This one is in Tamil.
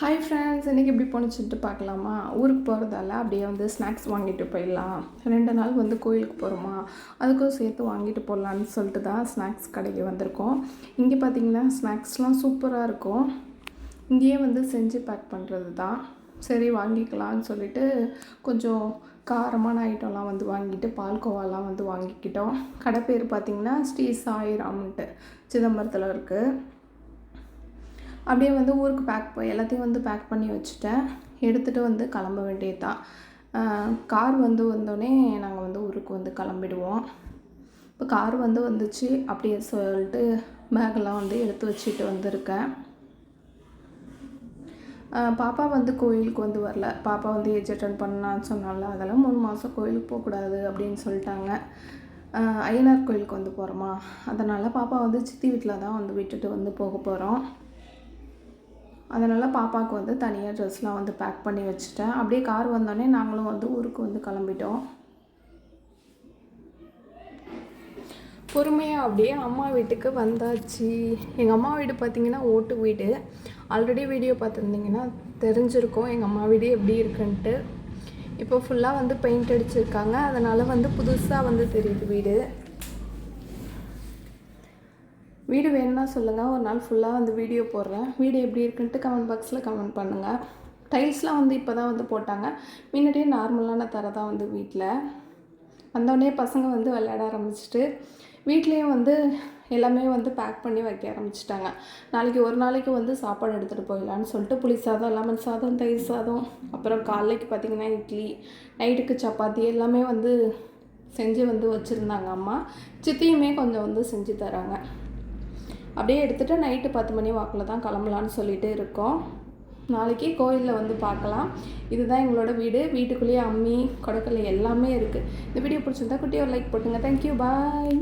ஹாய் ஃப்ரெண்ட்ஸ் இன்றைக்கி எப்படி போணுச்சுட்டு பார்க்கலாமா? ஊருக்கு போகிறதால அப்படியே வந்து ஸ்நாக்ஸ் வாங்கிட்டு போயிடலாம். ரெண்டு நாள் வந்து கோயிலுக்கு போகிறோமா அதுக்கும் சேர்த்து வாங்கிட்டு போடலான்னு சொல்லிட்டு தான் ஸ்நாக்ஸ் கடைக்கு வந்திருக்கோம். இங்கே பார்த்தீங்கன்னா ஸ்நாக்ஸ்லாம் சூப்பராக இருக்கும். இங்கேயே வந்து செஞ்சு பேக் பண்ணுறது தான். சரி வாங்கிக்கலாம்னு சொல்லிட்டு கொஞ்சம் காரமான ஐட்டம்லாம் வந்து வாங்கிட்டு பால்கோவாலாம் வந்து வாங்கிக்கிட்டோம். கடை பேர் பார்த்திங்கன்னா ஸ்ரீ சாய்ராம்ன்ட்டு. சிதம்பரத்தில் இருக்குது அப்படியே வந்து ஊருக்கு பேக் போய் எல்லாத்தையும் வந்து பேக் பண்ணி வச்சுட்டேன். எடுத்துகிட்டு வந்து கிளம்ப வேண்டியது தான் கார் வந்து வந்தோடனே நாங்கள் வந்து ஊருக்கு வந்து கிளம்பிடுவோம். இப்போ கார் வந்து வந்துச்சு. அப்படியே சொல்லிட்டு பேக்கெல்லாம் வந்து எடுத்து வச்சுட்டு வந்திருக்கேன். பாப்பா வந்து கோயிலுக்கு வந்து வரல. பாப்பா வந்து ஏஜ் அட்டன் பண்ணான்னு சொன்னால அதெல்லாம் மூணு மாதம் கோயிலுக்கு போகக்கூடாது அப்படின்னு சொல்லிட்டாங்க. ஐயனார் கோயிலுக்கு வந்து போகிறோமா அதனால் பாப்பா வந்து சித்தி வீட்டில் தான் வந்து விட்டுட்டு வந்து போக போகிறோம் அதனால் பாப்பாவுக்கு வந்து தனியாக ட்ரெஸ்லாம் வந்து பேக் பண்ணி வச்சுட்டேன். அப்படியே கார் வந்தோடனே நாங்களும் வந்து ஊருக்கு வந்து கிளம்பிட்டோம். பொறுமையாக அப்படியே அம்மா வீட்டுக்கு வந்தாச்சு. எங்கள் அம்மா வீடு பார்த்தீங்கன்னா ஓட்டு வீடு. ஆல்ரெடி வீடியோ பார்த்துருந்தீங்கன்னா தெரிஞ்சிருக்கும் எங்கள் அம்மா வீடு எப்படி இருக்குன்ட்டு. இப்போ ஃபுல்லாக வந்து பெயிண்ட் அடிச்சிருக்காங்க. அதனால் வந்து புதுசாக வந்து தெரியுது வீடு. வீடு வேணும்னா சொல்லுங்கள் ஒரு நாள் ஃபுல்லாக வந்து வீடியோ போடுறேன். வீடு எப்படி இருக்குன்ட்டு கமெண்ட் பாக்ஸில் கமெண்ட் பண்ணுங்கள் டைல்ஸ்லாம் வந்து இப்போ தான் வந்து போட்டாங்க. முன்னாடியே நார்மலான தர தான் வந்து வீட்டில் வந்தோடனே பசங்க வந்து விளையாட ஆரம்பிச்சிட்டு வீட்லேயும் வந்து எல்லாமே வந்து பேக் பண்ணி வைக்க ஆரம்பிச்சிட்டாங்க. நாளைக்கு ஒரு நாளைக்கு வந்து சாப்பாடு எடுத்துகிட்டு போயிடலான்னு சொல்லிட்டு புளி சாதம் லெமன் சாதம் தயிர் சாதம் அப்புறம் காலைக்கு பார்த்திங்கன்னா இட்லி நைட்டுக்கு சப்பாத்தி எல்லாமே வந்து செஞ்சு வந்து வச்சுருந்தாங்க அம்மா. சித்தியுமே கொஞ்சம் வந்து செஞ்சு தராங்க. அப்படியே எடுத்துகிட்டு நைட்டு பத்து மணி வாக்கில் தான் கிளம்பலான்னு சொல்லிட்டு இருக்கோம். நாளைக்கு கோயிலில் வந்து பார்க்கலாம். இதுதான் எங்களோட வீடு. வீட்டுக்குள்ளேயே அம்மி கொடக்கல்லை எல்லாமே இருக்குது இந்த வீடியோ பிடிச்சிருந்தா குட்டியை ஒரு லைக் போட்டுங்க. Thank you bye